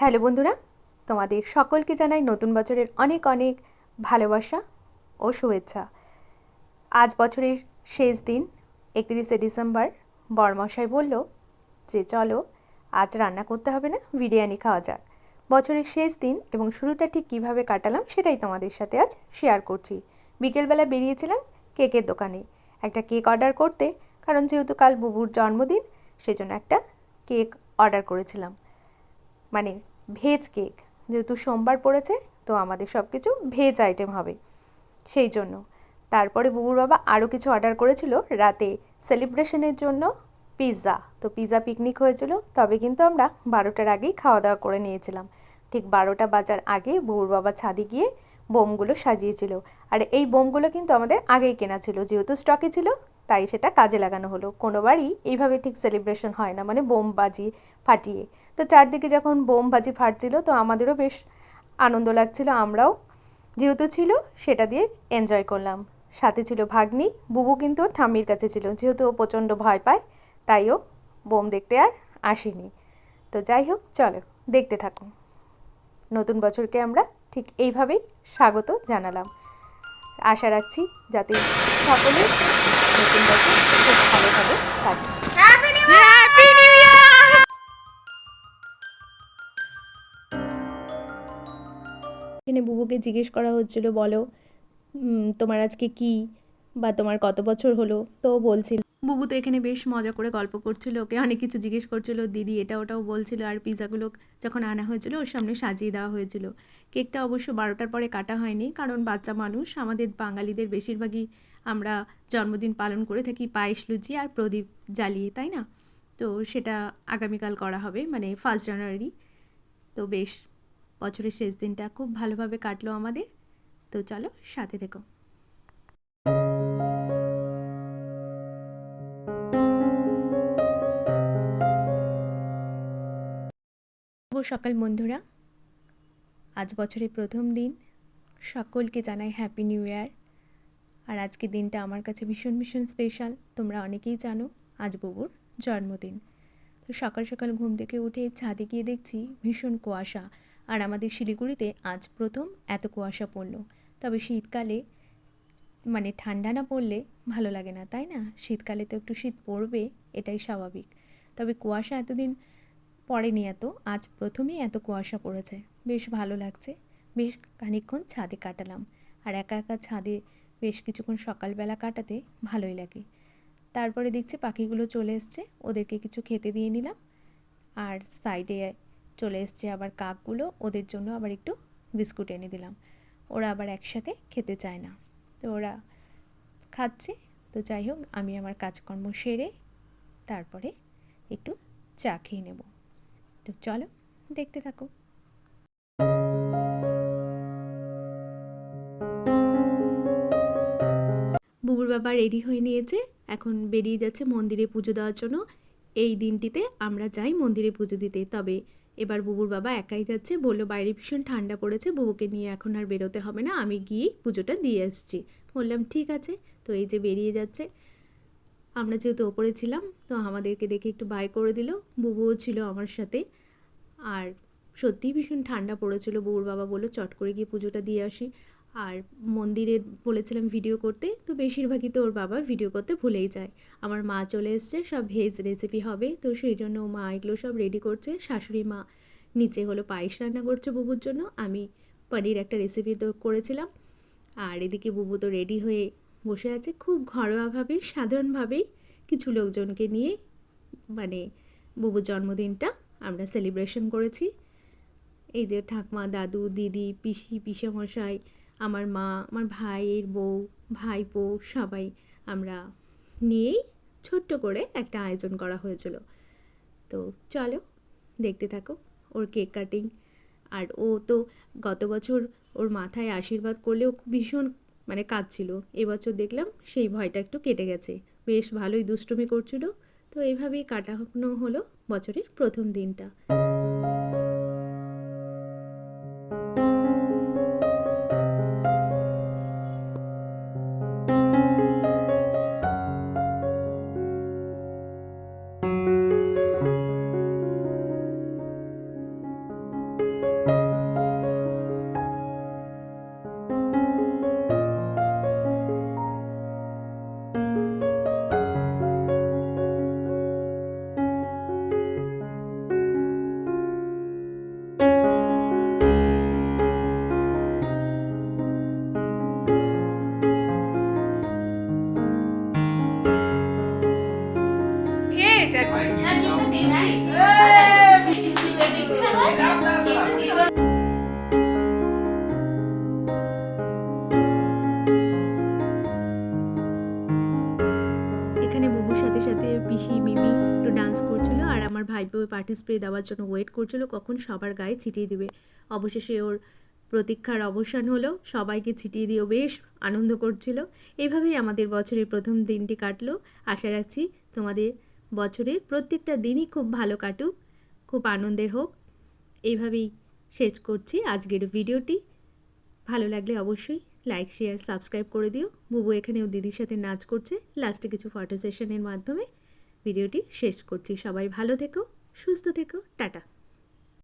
Hello বন্ধুরা, তোমাদের সকলকে জানাই নতুন বছরের অনেক অনেক ভালোবাসা ও শুভেচ্ছা। আজ বছরের শেষ দিন, একত্রিশে ডিসেম্বর। বরমশাই বলল যে, চলো আজ রান্না করতে হবে না, বিরিয়ানি খাওয়া যাক। বছরের শেষ দিন এবং শুরুটা ঠিক কীভাবে কাটালাম সেটাই তোমাদের সাথে আজ শেয়ার করছি। বিকেলবেলা বেরিয়েছিলাম কেকের দোকানে। একটা কেক অর্ডার করতে, কারণ যেহেতু কাল বুবুর জন্মদিন, সেজন্য একটা কেক অর্ডার করেছিলাম। মানে ভেজ কেক। যেহেতু সোমবার পড়েছে, তো আমাদের সব কিছু ভেজ আইটেম হবে। সেই জন্য। তারপরে বুবুর বাবা আরও কিছু অর্ডার করেছিল রাতে সেলিব্রেশনের জন্য পিৎজা তো পিৎজা পিকনিক হয়েছিল, তবে কিন্তু আমরা বারোটার আগেই খাওয়া দাওয়া করে নিয়েছিলাম। ঠিক বারোটা বাজার আগে বুবুর বাবা ছাদে গিয়ে বোমগুলো সাজিয়েছিল। আর এই বোমগুলো কিন্তু আমাদের আগেই কেনা ছিল, যেহেতু স্টকে ছিল তাই সেটা কাজে লাগানো হলো। কোনোবারই এইভাবে ঠিক সেলিব্রেশন হয় না মানে বোম বাজি ফাটিয়ে। তো চারদিকে যখন বোম বাজি ফাটছিল, তো আমাদেরও বেশ আনন্দ লাগছিল, আমরাও যেহেতু ছিল, সেটা দিয়ে এনজয় করলাম। সাথে ছিল ভাগ্নি, বুবু কিন্তু ঠাম্মির কাছে ছিল, যেহেতু ও প্রচণ্ড ভয় পায় তাইও বোম দেখতে আর আসেনি। তো যাই হোক, চলো দেখতে থাকুন। নতুন বছরকে আমরা ঠিক এইভাবেই স্বাগত জানালাম। আশা রাখছি যাতে সকলে নতুন বছর খুব ভালোভাবে থাকে এখানে বুবুকে জিজ্ঞেস করা হচ্ছিল বলো তোমার আজকে কি? বা তোমার কত বছর হলো? তো বলছিল বুবু তো এখানে বেশ মজা করে গল্প করছিল, ওকে অনেক কিছু জিজ্ঞেস করছিল, দিদি, এটা ওটাও বলছিল আর পিৎজাগুলো যখন আনা হয়েছিল ওর সামনে সাজিয়ে দেওয়া হয়েছিল। কেকটা অবশ্য বারোটার পরে কাটা হয়নি, কারণ বাচ্চা মানুষ, আমাদের বাঙালিদের বেশিরভাগই আমরা জন্মদিন পালন করে থাকি পায়েস, লুচি আর প্রদীপ জ্বালিয়ে, তাই না? তো সেটা আগামীকাল করা হবে মানে ফার্স্ট জানুয়ারি তো বেশ, বছরের শেষ দিনটা খুব ভালোভাবে কাটলো আমাদের। তো চলো সাথে থেকো। সকাল বন্ধুরা। আজ বছরের প্রথম দিন। সকলকে জানাই হ্যাপি নিউ ইয়ার আর আজকে দিনটা আমার কাছে ভীষণ ভীষণ স্পেশাল তোমরা অনেকেই জানো, আজ বুবুর জন্মদিন। তো সকাল সকাল ঘুম থেকে উঠে ছাদে গিয়ে দেখছি ভীষণ কুয়াশা। আর আমাদের শিলিগুড়িতে আজ প্রথম এত কুয়াশা পড়ল। তবে শীতকালে মানে ঠান্ডা না পড়লে ভালো লাগে না, তাই না? শীতকালে তো একটু শীত পড়বে, এটাই স্বাভাবিক। তবে কুয়াশা এতদিন পড়েনি এত, আজ প্রথমেই এত কুয়াশা পড়েছে। বেশ ভালো লাগছে। বেশ খানিকক্ষণ ছাদে কাটালাম। আর একা একা ছাদে বেশ কিছুক্ষণ সকালবেলা কাটাতে ভালোই লাগে। তারপরে দেখছি পাখিগুলো চলে এসছে, ওদেরকে কিছু খেতে দিয়ে নিলাম। আর সাইডে চলে এসছে আবার কাকগুলো, ওদের জন্য আবার একটু বিস্কুট এনে দিলাম। ওরা আবার একসাথে খেতে চায় না। তো ওরা খাচ্ছে। তো যাই হোক, আমি আমার কাজকর্ম সেরে তারপরে একটু চা খেয়ে নেব। তো চলো, দেখতে থাকো। বুবুর বাবা রেডি হয়ে নিয়েছে, এখন বেরিয়ে যাচ্ছে মন্দিরে পুজো দেওয়ার জন্য। এই দিনটিতে আমরা যাই মন্দিরে পুজো দিতে, তবে এবার বুবুর বাবা একাই যাচ্ছে, বলল বাইরে ভীষণ ঠান্ডা পড়েছে, বুবুকে নিয়ে এখন আর বেরোতে হবে না, আমি গিয়েই পুজোটা দিয়ে এসছি বললাম, ঠিক আছে। তো এই যে বেরিয়ে যাচ্ছে আমরা যেহেতু ওপরে ছিলাম, তো আমাদেরকে দেখে একটু বাই করে দিল, বুবুও ছিল আমার সাথে। আর সত্যিই ভীষণ ঠান্ডা পড়েছিল বউর বাবা বলল, চট করে গিয়ে পুজোটা দিয়ে আসি। আর মন্দিরে বলেছিলাম ভিডিও করতে, তো বেশিরভাগই তো ওর বাবা ভিডিও করতে ভুলেই যায়। আমার মা চলে এসছে, সব ভেজ রেসিপি হবে, তো সেই জন্য মা এগুলো সব রেডি করছে। শাশুড়ি মা নিচে হলো পায়েস রান্না করছে বুবুর জন্য, আমি পনির একটা রেসিপি তো করেছিলাম। আর এদিকে বুবু তো রেডি হয়ে বসে আছে খুব ঘরোয়াভাবে, সাধারণভাবেই কিছু লোকজনকে নিয়ে মানে বুবুর জন্মদিনটা আমরা সেলিব্রেশন করেছি। এই যে ঠাকমা, দাদু, দিদি, পিসি, পিসেমশাই, আমার মা, আমার ভাইয়ের বউ ভাই ভাইপো সবাই আমরা নিয়েই ছোট্ট করে একটা আয়োজন করা হয়েছিল। তো চলো, দেখতে থাকো, ওর কেক কাটিং। আর ও তো গত বছর ওর মাথায় আশীর্বাদ করলেও ভীষণ মানে কাঁদছিল। এবছর দেখলাম সেই ভয়টা একটু কেটে গেছে। বেশ ভালোই দুষ্টুমি করছিল। তো এইভাবেই কাটানো হলো বছরের প্রথম দিনটা। সাথে পিসি মিমি একটু ডান্স করছিল আর আমার ভাইপো পার্টি স্প্রে দেওয়ার জন্য ওয়েট করছিল, কখন সবার গায়ে ছিটিয়ে দিবে। অবশেষে ওর প্রতীক্ষার অবসান হলো, সবাইকে ছিটিয়ে দিয়েও বেশ আনন্দ করছিল। এইভাবেই আমাদের বছরের প্রথম দিনটি কাটলো। আশা রাখছি তোমাদের বছরের প্রত্যেকটা দিনই খুব ভালো কাটুক, খুব আনন্দের হোক। এইভাবেই শেষ করছি আজকের ভিডিওটি ভালো লাগলে অবশ্যই লাইক শেয়ার সাবস্ক্রাইব করে দিও। বুবু এখানে ও দিদির সাথে নাচ করছে। লাস্টে কিছু ফটো সেশনের মাধ্যমে। ভিডিওটি শেষ করছি। সবাই ভালো থেকো, সুস্থ থেকো। টাটা।